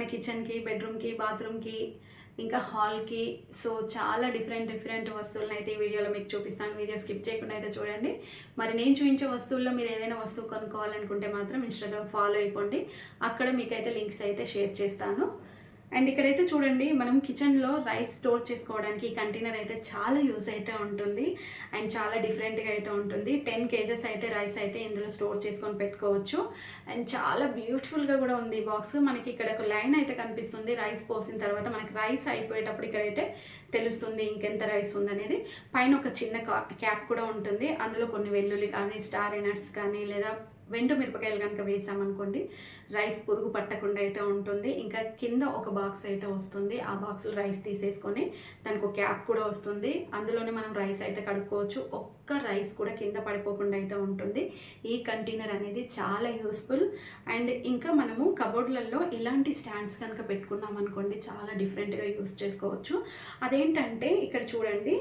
మన కిచెన్కి బెడ్రూమ్కి బాత్రూమ్కి ఇంకా హాల్కి సో చాలా డిఫరెంట్ డిఫరెంట్ వస్తువులను అయితే ఈ వీడియోలో మీకు చూపిస్తాను. వీడియో స్కిప్ చేయకుండా అయితే చూడండి. మరి నేను చూపించే వస్తువుల్లో మీరు ఏదైనా వస్తువు కొనుక్కోవాలనుకుంటే మాత్రం ఇన్స్టాగ్రామ్ ఫాలో అయిపోండి. అక్కడ మీకైతే లింక్స్ అయితే షేర్ చేస్తాను. అండ్ ఇక్కడైతే చూడండి మనం కిచెన్లో రైస్ స్టోర్ చేసుకోవడానికి ఈ కంటైనర్ అయితే చాలా యూస్ అయితే ఉంటుంది. అండ్ చాలా డిఫరెంట్గా అయితే ఉంటుంది. టెన్ కేజెస్ అయితే రైస్ అయితే ఇందులో స్టోర్ చేసుకొని పెట్టుకోవచ్చు. అండ్ చాలా బ్యూటిఫుల్గా కూడా ఉంది ఈ బాక్స్ మనకి ఇక్కడ ఒక లైన్ అయితే కనిపిస్తుంది. రైస్ పోసిన తర్వాత మనకి రైస్ అయిపోయేటప్పుడు ఇక్కడైతే తెలుస్తుంది ఇంకెంత రైస్ ఉందనేది. పైన ఒక చిన్న క్యాప్ కూడా ఉంటుంది. అందులో కొన్ని వెల్లుల్లి కానీ స్టార్ ఎనర్స్ కానీ లేదా వెండు మిరపకాయలు కనుక వేసామనుకోండి రైస్ పురుగు పట్టకుండా అయితే ఉంటుంది. ఇంకా కింద ఒక బాక్స్ అయితే వస్తుంది. ఆ బాక్స్లో రైస్ తీసేసుకొని దానికి ఒక క్యాప్ కూడా వస్తుంది. అందులోనే మనం రైస్ అయితే కడుక్కోవచ్చు. ఒక్క రైస్ కూడా కింద పడిపోకుండా అయితే ఉంటుంది. ఈ కంటైనర్ అనేది చాలా యూస్ఫుల్ అండ్ ఇంకా మనము కబోర్డ్లలో ఇలాంటి స్టాండ్స్ కనుక పెట్టుకున్నాం అనుకోండి చాలా డిఫరెంట్గా యూస్ చేసుకోవచ్చు. అదేంటంటే ఇక్కడ చూడండి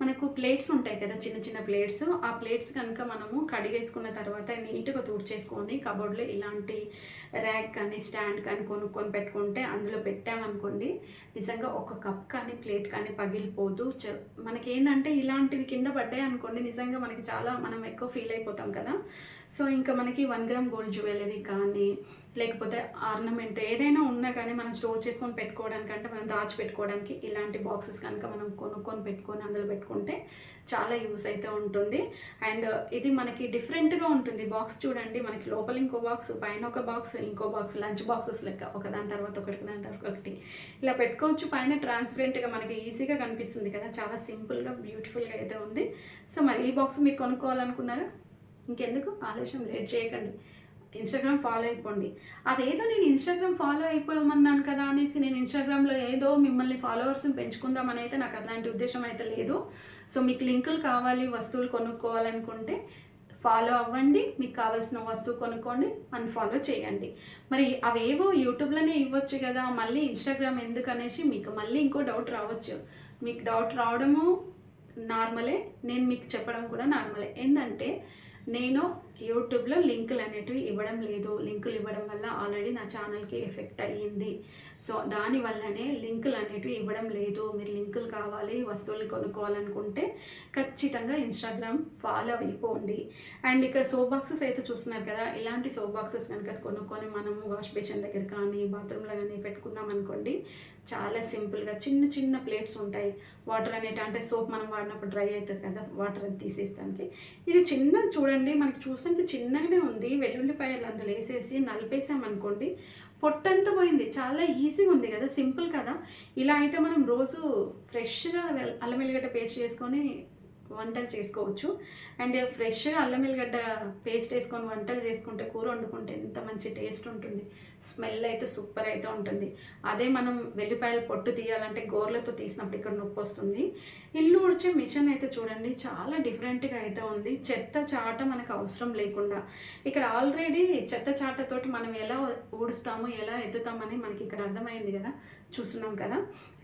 మనకు ప్లేట్స్ ఉంటాయి కదా చిన్న చిన్న ప్లేట్స్ ఆ ప్లేట్స్ కనుక మనము కడిగేసుకున్న తర్వాత నీట్గా తుడిచేసుకొని కబోర్డ్లో ఇలాంటి ర్యాక్ కానీ స్టాండ్ కానీ కొనుక్కొని పెట్టుకుంటే అందులో పెట్టామనుకోండి నిజంగా ఒక కప్ కానీ ప్లేట్ కానీ పగిలిపోదు. చ మనకి ఏంటంటే ఇలాంటివి కింద పడ్డాయి అనుకోండి నిజంగా మనకి చాలా మనం ఎక్కువ ఫీల్ అయిపోతాం కదా. సో ఇంకా మనకి వన్ గ్రామ్ గోల్డ్ జ్యువెలరీ కానీ లేకపోతే ఆర్నమెంట్ ఏదైనా ఉన్నా కానీ మనం స్టోర్ చేసుకొని పెట్టుకోవడానికి అంటే మనం దాచిపెట్టుకోవడానికి ఇలాంటి బాక్సెస్ కనుక మనం కొనుక్కొని పెట్టుకొని అందులో పెట్టుకుంటే చాలా యూస్ అయితే ఉంటుంది. అండ్ ఇది మనకి డిఫరెంట్గా ఉంటుంది. బాక్స్ చూడండి మనకి లోపల ఇంకో బాక్స్ పైన ఒక బాక్స్ ఇంకో బాక్స్ లంచ్ బాక్సెస్ లెక్క ఒక దాని తర్వాత ఒకటి దాని తర్వాత ఒకటి. ఇలా పెట్టుకోవచ్చు. పైన ట్రాన్స్పరెంట్గా మనకి ఈజీగా కనిపిస్తుంది కదా. చాలా సింపుల్గా బ్యూటిఫుల్గా అయితే ఉంది. సో మరి ఈ బాక్స్ మీరు కొనుక్కోవాలనుకున్నారా? ఇంకెందుకు? ఆలస్యం లేట్ చేయకండి. ఇన్స్టాగ్రామ్ ఫాలో అయిపోండి. అదేదో నేను ఇన్స్టాగ్రామ్ ఫాలో అయిపోమన్నాను కదా అనేసి నేను ఇన్స్టాగ్రామ్లో ఏదో మిమ్మల్ని ఫాలోవర్స్ని పెంచుకుందామని అయితే నాకు అలాంటి ఉద్దేశం అయితే లేదు. సో మీకు లింకులు కావాలి వస్తువులు కొనుక్కోవాలనుకుంటే ఫాలో అవ్వండి. మీకు కావాల్సిన వస్తువు కొనుక్కోండి అన్ఫాలో చేయండి. మరి అవేవో యూట్యూబ్లోనే ఇవ్వచ్చు కదా మళ్ళీ ఇన్స్టాగ్రామ్ ఎందుకు అనేసి మీకు మళ్ళీ ఇంకో డౌట్ రావచ్చు. మీకు డౌట్ రావడము నార్మలే నేను మీకు చెప్పడం కూడా నార్మలే. ఏంటంటే నేను యూట్యూబ్లో లింకులు అనేటివి ఇవ్వడం లేదు. లింకులు ఇవ్వడం వల్ల ఆల్రెడీ నా ఛానల్కి ఎఫెక్ట్ అయ్యింది. సో దానివల్లనే లింకులు అనేటివి ఇవ్వడం లేదు. మీరు లింకులు కావాలి వస్తువులు కొనుక్కోవాలనుకుంటే ఖచ్చితంగా ఇన్స్టాగ్రామ్ ఫాలో అయిపోండి. అండ్ ఇక్కడ సోప్ బాక్సెస్ అయితే చూస్తున్నారు కదా ఇలాంటి సోప్ బాక్సెస్ కనుక కొనుక్కొని మనము వాష్ బేషన్ దగ్గర కానీ బాత్రూంలో కానీ పెట్టుకున్నాం అనుకోండి చాలా సింపుల్గా చిన్న చిన్న ప్లేట్స్ ఉంటాయి. వాటర్ అనేటి అంటే సోప్ మనం వాడినప్పుడు డ్రై అవుతుంది కదా వాటర్ అది తీసేస్తానికి ఇది చిన్న చూడండి మనకి చూసానికి చిన్నగానే ఉంది. వెల్లుల్లిపాయలు అందులో వేసేసి నలిపేసాం అనుకోండి పొట్టంతా పోయింది. చాలా ఈజీగా ఉంది కదా సింపుల్ కదా. ఇలా అయితే మనం రోజు ఫ్రెష్గా అల్లం వెల్లిగడ్డ పేస్ట్ చేసుకొని వంటలు చేసుకోవచ్చు. అండ్ ఫ్రెష్గా అల్లం వెల్లిగడ్డ పేస్ట్ వేసుకొని వంటలు చేసుకుంటే కూర వండుకుంటే ఎంత మంచి టేస్ట్ ఉంటుంది. స్మెల్ అయితే సూపర్ అయితే ఉంటుంది. అదే మనం వెల్లిపాయలు పొట్టు తీయాలంటే గోర్లతో తీసినప్పుడు ఇక్కడ నొప్పి వస్తుంది. ఇల్లు ఉడిచే మిషన్ అయితే చూడండి చాలా డిఫరెంట్గా అయితే ఉంది. చెత్త చాట మనకు అవసరం లేకుండా. ఇక్కడ ఆల్రెడీ చెత్త చాటతోటి మనం ఎలా ఊడుస్తాము ఎలా ఎత్తుతామని మనకి ఇక్కడ అర్థమైంది కదా చూస్తున్నాం కదా.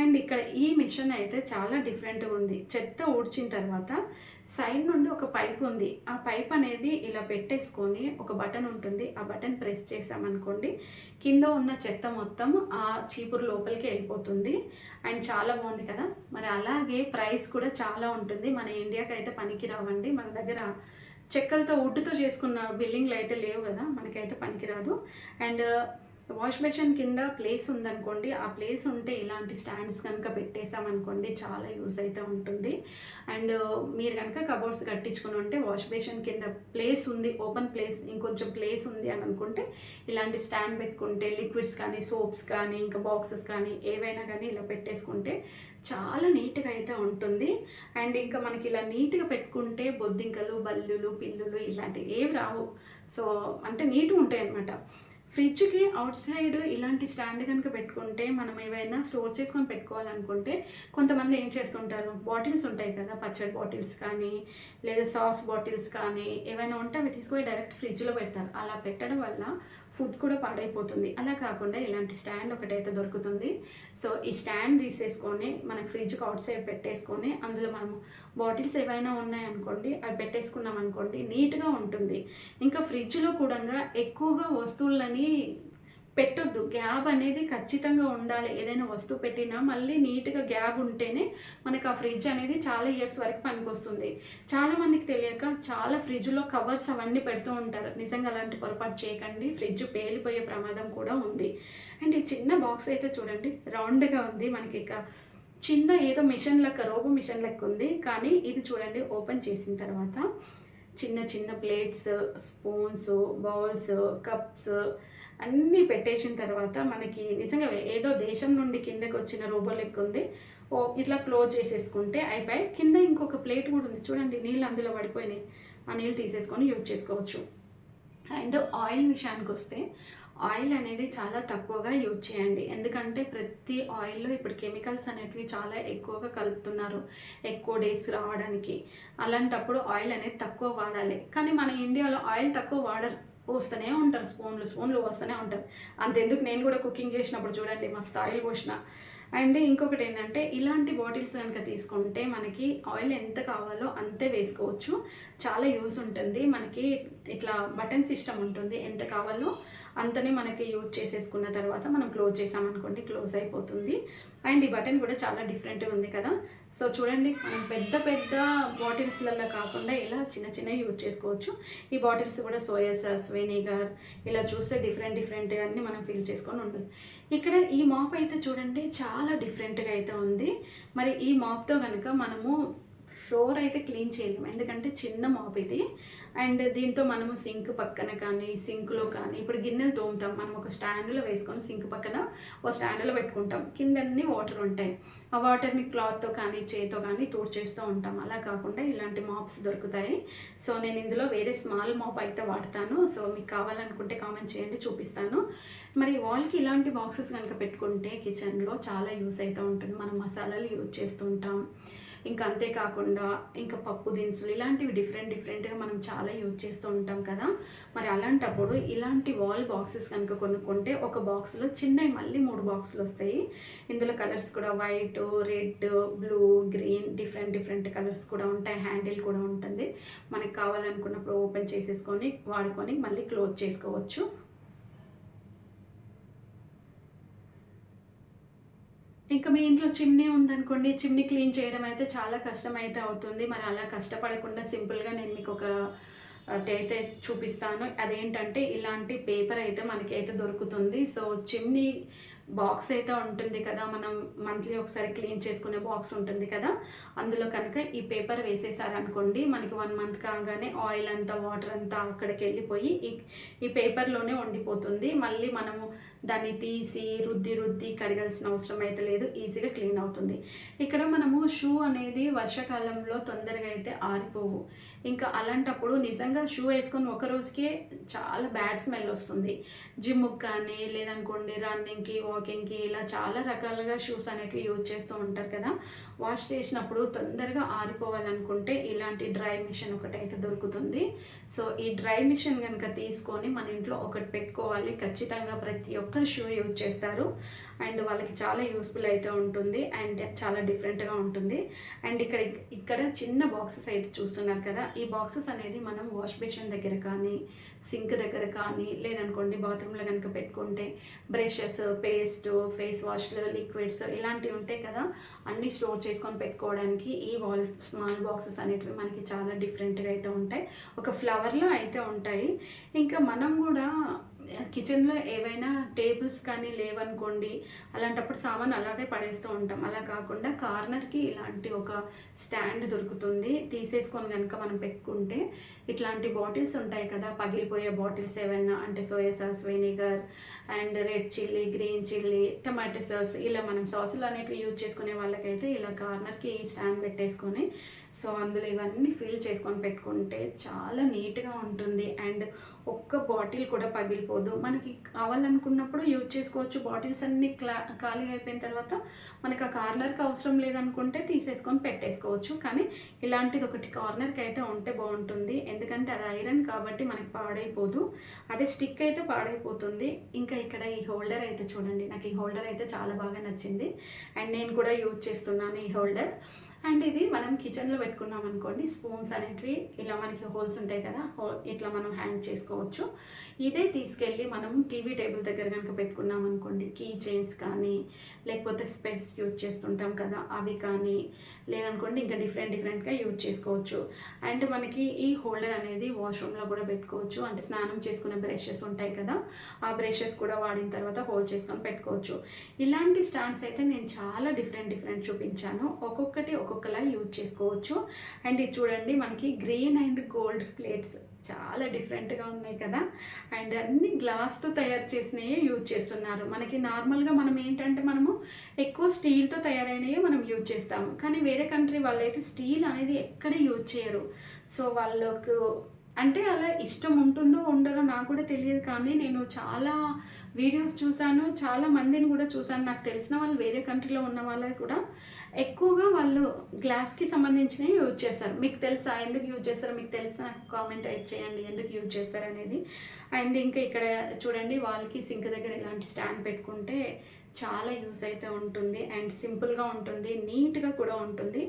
అండ్ ఇక్కడ ఈ మిషన్ అయితే చాలా డిఫరెంట్గా ఉంది. చెత్త ఊడ్చిన తర్వాత సైడ్ నుండి ఒక పైప్ ఉంది. ఆ పైప్ అనేది ఇలా పెట్టేసుకొని ఒక బటన్ ఉంటుంది. ఆ బటన్ ప్రెస్ చేసామనుకోండి కింద ఉన్న చెత్త మొత్తం ఆ చీపురు లోపలికి వెళ్ళిపోతుంది. అండ్ చాలా బాగుంది కదా? మరి అలాగే ప్రైస్ కూడా చాలా ఉంటుంది. మన ఇండియాకి అయితే పనికి రావండి మన దగ్గర చెక్కలతో వుడ్తో చేసుకున్న బిల్డింగ్లు అయితే లేవు కదా? మనకైతే పనికిరాదు. అండ్ వాష్ మెషిన్ కింద ప్లేస్ ఉందనుకోండి ఆ ప్లేస్ ఉంటే ఇలాంటి స్టాండ్స్ కనుక పెట్టేసామనుకోండి చాలా యూస్ అయితే ఉంటుంది. అండ్ మీరు కనుక కబోర్డ్స్ కట్టించుకుని ఉంటే వాష్ బేషన్ కింద ప్లేస్ ఉంది ఓపెన్ ప్లేస్ ఇంకొంచెం ప్లేస్ ఉంది అని అనుకుంటే ఇలాంటి స్టాండ్ పెట్టుకుంటే లిక్విడ్స్ కానీ సోప్స్ కానీ ఇంకా బాక్సెస్ కానీ ఏవైనా కానీ ఇలా పెట్టేసుకుంటే చాలా నీట్గా అయితే ఉంటుంది. అండ్ ఇంకా మనకి ఇలా నీట్గా పెట్టుకుంటే బొద్దింకలు బల్లులు పిల్లులు ఇలాంటివి ఏవి రావు. సో అంటే నీట్గా ఉంటాయి అన్నమాట ఫ్రిడ్జ్కి అవుట్ సైడ్ ఇలాంటి స్టాండ్ కనుక పెట్టుకుంటే మనం ఏవైనా స్టోర్ చేసుకొని పెట్టుకోవాలనుకుంటే కొంతమంది ఏం చేస్తుంటారు? బాటిల్స్ ఉంటాయి కదా పచ్చడి బాటిల్స్ కానీ లేదా సాస్ బాటిల్స్ కానీ ఏవైనా ఉంటే అవి తీసుకొని డైరెక్ట్ ఫ్రిడ్జ్లో పెడతారు. అలా పెట్టడం వల్ల ఫుడ్ కూడా పాడైపోతుంది. అలా కాకుండా ఇలాంటి స్టాండ్ ఒకటైతే దొరుకుతుంది. సో ఈ స్టాండ్ తీసేసుకొని మనకి ఫ్రిడ్జ్కి అవుట్ సైడ్ పెట్టేసుకొని అందులో మనము బాటిల్స్ ఏవైనా ఉన్నాయనుకోండి అవి పెట్టేసుకున్నాం అనుకోండి నీట్గా ఉంటుంది. ఇంకా ఫ్రిడ్జ్లో కూడా ఎక్కువగా వస్తువులని పెట్టొద్దు. గ్యాప్ అనేది ఖచ్చితంగా ఉండాలి. ఏదైనా వస్తువు పెట్టినా మళ్ళీ నీట్గా గ్యాప్ ఉంటేనే మనకు ఆ ఫ్రిడ్జ్ అనేది చాలా ఇయర్స్ వరకు పనికొస్తుంది. చాలా మందికి తెలియక చాలా ఫ్రిడ్జ్లో కవర్స్ అవన్నీ పెడుతూ ఉంటారు. నిజంగా అలాంటి పొరపాటు చేయకండి. ఫ్రిడ్జ్ పేలిపోయే ప్రమాదం కూడా ఉంది. అండ్ ఈ చిన్న బాక్స్ అయితే చూడండి రౌండ్గా ఉంది. మనకి ఇక చిన్న ఏదో మిషన్ లెక్క రోబో మిషన్ లెక్క ఉంది. కానీ ఇది చూడండి ఓపెన్ చేసిన తర్వాత చిన్న చిన్న ప్లేట్స్ స్పూన్స్ బౌల్స్ కప్స్ అన్నీ పెట్టేసిన తర్వాత మనకి నిజంగా ఏదో దేశం నుండి కిందకి వచ్చిన రోబో లెక్క ఉంది. ఓ ఇట్లా క్లోజ్ చేసేసుకుంటే అయిపోయి కింద ఇంకొక ప్లేట్ కూడా ఉంది. చూడండి నీళ్ళు అందులో పడిపోయినాయి. ఆ నీళ్ళు తీసేసుకొని యూజ్ చేసుకోవచ్చు. అండ్ ఆయిల్ విషయానికి వస్తే ఆయిల్ అనేది చాలా తక్కువగా యూజ్ చేయండి. ఎందుకంటే ప్రతి ఆయిల్లో ఇప్పుడు కెమికల్స్ అనేటివి చాలా ఎక్కువగా కలుపుతున్నారు. ఎక్కువ డేస్ రావడానికి. అలాంటప్పుడు ఆయిల్ అనేది తక్కువ వాడాలి. కానీ మన ఇండియాలో ఆయిల్ తక్కువ వాడరు. పోస్తూనే ఉంటారు స్పూన్లు స్పూన్లు పోస్తూనే ఉంటారు. అంతెందుకు నేను కూడా కుకింగ్ చేసినప్పుడు చూడండి మస్తు ఆయిల్ పోసిన. అండ్ ఇంకొకటి ఏంటంటే ఇలాంటి బాటిల్స్ కనుక తీసుకుంటే మనకి ఆయిల్ ఎంత కావాలో అంతే వేసుకోవచ్చు. చాలా యూస్ ఉంటుంది. మనకి ఇట్లా బటన్ సిస్టమ్ ఉంటుంది. ఎంత కావాలో అంతనే మనకి యూజ్ చేసేసుకున్న తర్వాత మనం క్లోజ్ చేసామనుకోండి క్లోజ్ అయిపోతుంది. అండ్ ఈ బటన్ కూడా చాలా డిఫరెంట్గా ఉంది కదా. సో చూడండి మనం పెద్ద పెద్ద బాటిల్స్లలో కాకుండా ఇలా చిన్న చిన్న యూజ్ చేసుకోవచ్చు. ఈ బాటిల్స్ కూడా సోయా సాస్ వెనిగర్ ఇలా చూస్తే డిఫరెంట్ డిఫరెంట్ అన్నీ మనం ఫిల్ చేసుకొని ఉండదు ఇక్కడ ఈ మాప్ అయితే చూడండి చాలా డిఫరెంట్గా అయితే ఉంది. మరి ఈ మాప్తో కనుక మనము ఫ్లోర్ అయితే క్లీన్ చేయలేము ఎందుకంటే చిన్న మాప్ ఇది. అండ్ దీంతో మనము సింక్ పక్కన కానీ సింక్లో కానీ ఇప్పుడు గిన్నెలు తోముతాం. మనం ఒక స్టాండ్లో వేసుకొని సింక్ పక్కన ఒక స్టాండ్లో పెట్టుకుంటాం. కిందన్నీ వాటర్ ఉంటాయి. ఆ వాటర్ని క్లాత్తో కానీ చేతితో కానీ తోడు చేస్తూ ఉంటాం. అలా కాకుండా ఇలాంటి మాప్స్ దొరుకుతాయి. సో నేను ఇందులో వేరే స్మాల్ మాప్ అయితే వాడతాను. సో మీకు కావాలనుకుంటే కామెంట్ చేయండి చూపిస్తాను. మరి వాల్కి ఇలాంటి బాక్సెస్ కనుక పెట్టుకుంటే కిచెన్లో చాలా యూస్ అవుతూ ఉంటుంది. మనం మసాలాలు యూజ్ చేస్తుంటాం ఇంకా అంతేకాకుండా ఇంకా పప్పు దినుసులు ఇలాంటివి డిఫరెంట్ డిఫరెంట్గా మనం చాలా యూజ్ చేస్తూ ఉంటాం కదా. మరి అలాంటప్పుడు ఇలాంటి వాల్ బాక్సెస్ కనుక కొనుక్కుంటే ఒక బాక్స్లో చిన్నవి మళ్ళీ మూడు బాక్సులు వస్తాయి. ఇందులో కలర్స్ కూడా white red blue green different different colours కూడా ఉంటాయి. హ్యాండిల్ కూడా ఉంటుంది. మనకు కావాలనుకున్నప్పుడు ఓపెన్ చేసేసుకొని వాడుకొని మళ్ళీ క్లోజ్ చేసుకోవచ్చు. ఇంకా మీ ఇంట్లో చిమ్నీ ఉందనుకోండి చిమ్నీ క్లీన్ చేయడం అయితే చాలా కష్టం అయితే అవుతుంది. మరి అలా కష్టపడకుండా సింపుల్గా నేను మీకు ఒక అయితే చూపిస్తాను. అదేంటంటే ఇలాంటి పేపర్ అయితే మనకి అయితే దొరుకుతుంది. సో చిమ్నీ బాక్స్ అయితే ఉంటుంది కదా మనం మంత్లీ ఒకసారి క్లీన్ చేసుకునే బాక్స్ ఉంటుంది కదా అందులో కనుక ఈ పేపర్ వేసేసారనుకోండి మనకి వన్ మంత్ కాగానే ఆయిల్ అంతా వాటర్ అంతా అక్కడికి వెళ్ళిపోయి ఈ ఈ పేపర్లోనే ఉండిపోతుంది. మళ్ళీ మనము దాన్ని తీసి రుద్ది రుద్ది కడగాల్సిన అవసరం అయితే లేదు ఈజీగా క్లీన్ అవుతుంది. ఇక్కడ మనము షూ అనేది వర్షాకాలంలో తొందరగా అయితే ఆరిపోవు. ఇంకా అలాంటప్పుడు నిజంగా షూ వేసుకొని ఒక రోజుకే చాలా బ్యాడ్ స్మెల్ వస్తుంది. జిమ్కి కానీ లేదనుకోండి రన్నింగ్కి వాకింగ్కి ఇలా చాలా రకాలుగా షూస్ అనేటివి యూజ్ చేస్తూ ఉంటారు కదా. వాష్ చేసినప్పుడు తొందరగా ఆరిపోవాలనుకుంటే ఇలాంటి డ్రై మిషన్ ఒకటి అయితే దొరుకుతుంది. సో ఈ డ్రై మిషన్ కనుక తీసుకొని మన ఇంట్లో ఒకటి పెట్టుకోవాలి. ఖచ్చితంగా ప్రతి ఒక్కరు షూ యూజ్ చేస్తారు. అండ్ వాళ్ళకి చాలా యూస్ఫుల్ అయితే ఉంటుంది. అండ్ చాలా డిఫరెంట్గా ఉంటుంది. అండ్ ఇక్కడ ఇక్కడ చిన్న బాక్సెస్ అయితే చూస్తున్నారు కదా. ఈ బాక్సెస్ అనేది మనం వాష్ బేషన్ దగ్గర కానీ సింక్ దగ్గర కానీ లేదనుకోండి బాత్రూంలో కనుక పెట్టుకుంటే బ్రషెస్ పేస్ట్ ఫేస్ వాష్లు లిక్విడ్స్ ఇలాంటివి ఉంటాయి కదా అన్నీ స్టోర్ చేసుకొని పెట్టుకోవడానికి ఈ వాల్ స్మాల్ బాక్సెస్ అనేటివి మనకి చాలా డిఫరెంట్గా అయితే ఉంటాయి. ఒక ఫ్లవర్లో అయితే ఉంటాయి. ఇంకా మనం కూడా కిచెన్లో ఏవైనా టేబుల్స్ కానీ లేవనుకోండి అలాంటప్పుడు సామాన్ అలాగే పడేస్తూ ఉంటాం. అలా కాకుండా కార్నర్కి ఇలాంటి ఒక స్టాండ్ దొరుకుతుంది. తీసేసుకొని కనుక మనం పెట్టుకుంటే ఇట్లాంటి బాటిల్స్ ఉంటాయి కదా పగిలిపోయే బాటిల్స్ ఏవైనా అంటే soya sauce vinegar and red chilli green chilli tomato sauce ఇలా మనం సాసులు అనేవి యూజ్ చేసుకునే వాళ్ళకైతే ఇలా కార్నర్కి స్టాండ్ పెట్టేసుకొని సో అందులో ఇవన్నీ ఫిల్ చేసుకొని పెట్టుకుంటే చాలా నీట్గా ఉంటుంది. అండ్ ఒక్క బాటిల్ కూడా పగిలిపోదు. మనకి కావాలనుకున్నప్పుడు యూజ్ చేసుకోవచ్చు. బాటిల్స్ అన్నీ క్లా ఖాళీ అయిపోయిన తర్వాత మనకు ఆ కార్నర్కి అవసరం లేదనుకుంటే తీసేసుకొని పెట్టేసుకోవచ్చు. కానీ ఇలాంటిది ఒకటి కార్నర్కి అయితే ఉంటే బాగుంటుంది. ఎందుకంటే అది ఐరన్ కాబట్టి మనకి పాడైపోదు. అదే స్టిక్ అయితే పాడైపోతుంది. ఇంకా ఇక్కడ ఈ హోల్డర్ అయితే చూడండి. నాకు ఈ హోల్డర్ అయితే చాలా బాగా నచ్చింది. అండ్ నేను కూడా యూజ్ చేస్తున్నాను ఈ హోల్డర్. అండ్ ఇది మనం కిచెన్లో పెట్టుకున్నాం అనుకోండి స్పూన్స్ అనేటివి ఇలా మనకి హోల్స్ ఉంటాయి కదా హోల్ ఇట్లా మనం హ్యాంగ్ చేసుకోవచ్చు. ఇదే తీసుకెళ్ళి మనం టీవీ టేబుల్ దగ్గర కనుక పెట్టుకున్నాం అనుకోండి కీ చైన్స్ కానీ లేకపోతే స్పెట్స్ యూజ్ చేస్తుంటాం కదా అవి కానీ లేదనుకోండి ఇంకా డిఫరెంట్ డిఫరెంట్గా యూజ్ చేసుకోవచ్చు. అండ్ మనకి ఈ హోల్డర్ అనేది వాష్రూమ్లో కూడా పెట్టుకోవచ్చు. అంటే స్నానం చేసుకునే బ్రషెస్ ఉంటాయి కదా ఆ బ్రషెస్ కూడా వాడిన తర్వాత హోల్డ్ చేసుకొని పెట్టుకోవచ్చు. ఇలాంటి స్టాండ్స్ అయితే నేను చాలా డిఫరెంట్ డిఫరెంట్ చూపించాను. ఒక్కొక్కటి ఒక్కొక్కలా యూజ్ చేసుకోవచ్చు. అండ్ ఇది చూడండి మనకి గ్రీన్ అండ్ గోల్డ్ ప్లేట్స్ చాలా డిఫరెంట్గా ఉన్నాయి కదా. అండ్ అన్ని గ్లాస్తో తయారు చేసినవి యూజ్ చేస్తున్నారు. మనకి నార్మల్గా మనం ఏంటంటే మనము ఎక్కువ స్టీల్తో తయారైనవి మనం యూజ్ చేస్తాము. కానీ వేరే కంట్రీ వాళ్ళైతే స్టీల్ అనేది ఎక్కడ యూజ్ చేయరు. సో వాళ్ళకు అంటే అలా ఇష్టం ఉంటుందో ఉండదో నాకు కూడా తెలియదు కానీ నేను చాలా వీడియోస్ చూశాను. చాలా మందిని కూడా చూశాను. నాకు తెలిసిన వాళ్ళు వేరే కంట్రీలో ఉన్న వాళ్ళకి కూడా. ఎక్కువగా వాళ్ళు గ్లాస్కి సంబంధించినవి యూజ్ చేస్తారు. మీకు తెలుసా? ఎందుకు యూజ్ చేస్తారో మీకు తెలిస్తే నాకు కామెంట్ అయితే చేయండి. ఎందుకు యూజ్ చేస్తారు అనేది అండ్ ఇంకా ఇక్కడ చూడండి వాళ్ళకి సింక్ దగ్గర ఇలాంటి స్టాండ్ పెట్టుకుంటే చాలా యూస్ అయితే ఉంటుంది అండ్ సింపుల్గా ఉంటుంది నీట్గా కూడా ఉంటుంది.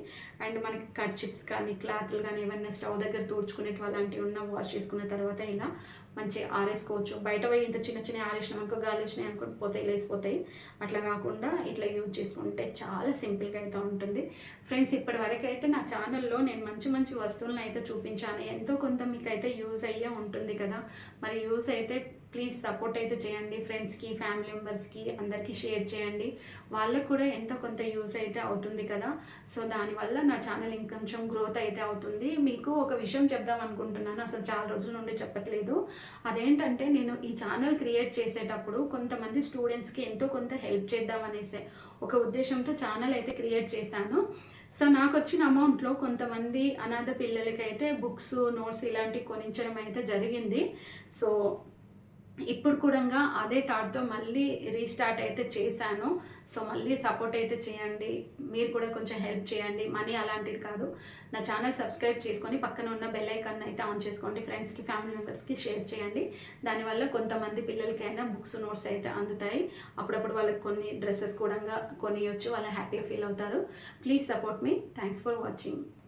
అండ్ మనకి కట్ చిప్స్ కానీ క్లాత్లు కానీ ఏమైనా స్టవ్ దగ్గర తూడ్చుకునేటి అలాంటివి ఉన్న వాష్ చేసుకున్న తర్వాత ఇలా మంచి ఆరేసుకోవచ్చు. బయట పోయి ఇంత చిన్న చిన్న ఆరేసినాం అనుకో గాలి వచ్చినాయి అనుకుంటే పోతాయి లేసిపోతాయి. అట్లా కాకుండా ఇట్లా యూజ్ చేసుకుంటే చాలా సింపుల్గా అయితే ఉంటుంది. ఫ్రెండ్స్ ఇప్పటి వరకు అయితే నా ఛానల్లో నేను మంచి మంచి వస్తువులను అయితే చూపించాను. ఎంతో కొంత మీకు అయితే యూజ్ అయ్యే ఉంటుంది కదా. మరి యూజ్ అయితే ప్లీజ్ సపోర్ట్ అయితే చేయండి. ఫ్రెండ్స్కి ఫ్యామిలీ మెంబర్స్కి అందరికీ షేర్ చేయండి. వాళ్ళకు కూడా ఎంత కొంత యూస్ అయితే అవుతుంది కదా. సో దానివల్ల నా ఛానల్ ఇంకొంచెం గ్రోత్ అయితే అవుతుంది. మీకు ఒక విషయం చెప్దాం అనుకుంటున్నాను. అసలు చాలా రోజుల నుండి చెప్పట్లేదు. అదేంటంటే నేను ఈ ఛానల్ క్రియేట్ చేసేటప్పుడు కొంతమంది స్టూడెంట్స్కి ఎంతో కొంత హెల్ప్ చేద్దాం అనేసి ఒక ఉద్దేశంతో ఛానల్ అయితే క్రియేట్ చేశాను. సో నాకు వచ్చిన అమౌంట్లో కొంతమంది అనాథ పిల్లలకైతే బుక్స్ నోట్స్ ఇలాంటివి కొనించడం అయితే జరిగింది. సో ఇప్పుడు కూడా అదే థాట్తో మళ్ళీ రీస్టార్ట్ అయితే చేశాను. సో మళ్ళీ సపోర్ట్ అయితే చేయండి. మీరు కూడా కొంచెం హెల్ప్ చేయండి. మనీ అలాంటిది కాదు. నా ఛానల్ సబ్స్క్రైబ్ చేసుకొని పక్కన ఉన్న బెల్ ఐకాన్ అయితే ఆన్ చేసుకోండి. ఫ్రెండ్స్కి ఫ్యామిలీ మెంబర్స్కి షేర్ చేయండి. దానివల్ల కొంతమంది పిల్లలకైనా బుక్స్ నోట్స్ అయితే అందుతాయి. అప్పుడప్పుడు వాళ్ళకి కొన్ని డ్రెస్సెస్ కూడా కొనియొచ్చు. వాళ్ళు హ్యాపీగా ఫీల్ అవుతారు. Please support me. Thanks for watching.